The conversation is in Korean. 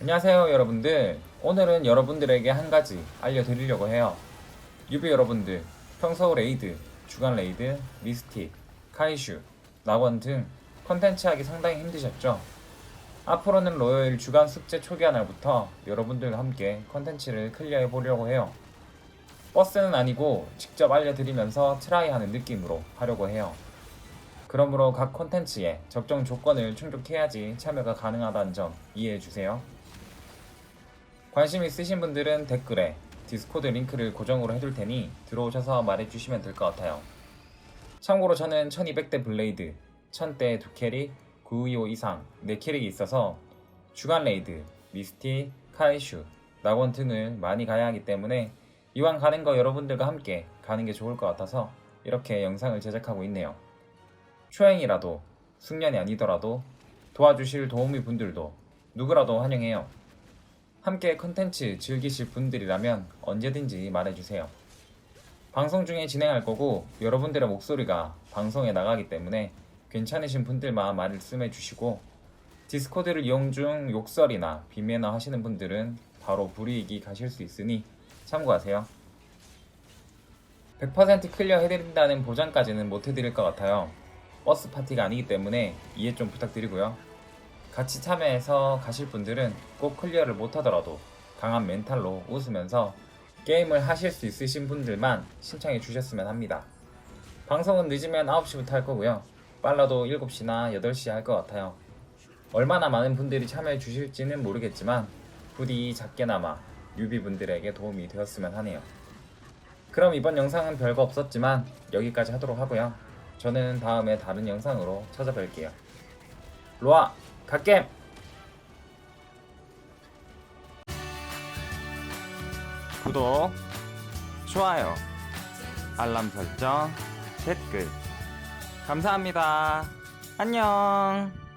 안녕하세요 여러분들 오늘은 여러분들에게 한 가지 알려드리려고 해요 유비 여러분들 평소 레이드, 주간 레이드, 미스틱, 카이슈, 낙원 등 컨텐츠 하기 상당히 힘드셨죠? 앞으로는 로열 주간 숙제 초기화 날부터 여러분들과 함께 컨텐츠를 클리어해 보려고 해요 버스는 아니고 직접 알려드리면서 트라이하는 느낌으로 하려고 해요 그러므로 각 콘텐츠에 적정 조건을 충족해야지 참여가 가능하다는 점 이해해 주세요. 관심 있으신 분들은 댓글에 디스코드 링크를 고정으로 해둘 테니 들어오셔서 말해주시면 될 것 같아요. 참고로 저는 1200대 블레이드, 1000대 두 캐릭, 925 이상 4캐릭이 있어서 주간 레이드, 미스티, 카이슈, 낙원 등을 많이 가야 하기 때문에 이왕 가는 거 여러분들과 함께 가는 게 좋을 것 같아서 이렇게 영상을 제작하고 있네요. 초행이라도 숙련이 아니더라도 도와주실 도우미 분들도 누구라도 환영해요. 함께 컨텐츠 즐기실 분들이라면 언제든지 말해주세요. 방송 중에 진행할 거고 여러분들의 목소리가 방송에 나가기 때문에 괜찮으신 분들만 말씀해 주시고 디스코드를 이용 중 욕설이나 비매너 하시는 분들은 바로 불이익이 가실 수 있으니 참고하세요. 100% 클리어 해드린다는 보장까지는 못 해드릴 것 같아요. 버스 파티가 아니기 때문에 이해 좀 부탁드리고요. 같이 참여해서 가실 분들은 꼭 클리어를 못하더라도 강한 멘탈로 웃으면서 게임을 하실 수 있으신 분들만 신청해 주셨으면 합니다. 방송은 늦으면 9시부터 할 거고요. 빨라도 7시나 8시에 할것 같아요. 얼마나 많은 분들이 참여해 주실지는 모르겠지만 부디 작게나마 유비분들에게 도움이 되었으면 하네요. 그럼 이번 영상은 별거 없었지만 여기까지 하도록 하고요. 저는 다음에 다른 영상으로 찾아뵐게요. 로아, 갓겜! 구독, 좋아요, 알람 설정, 댓글. 감사합니다. 안녕!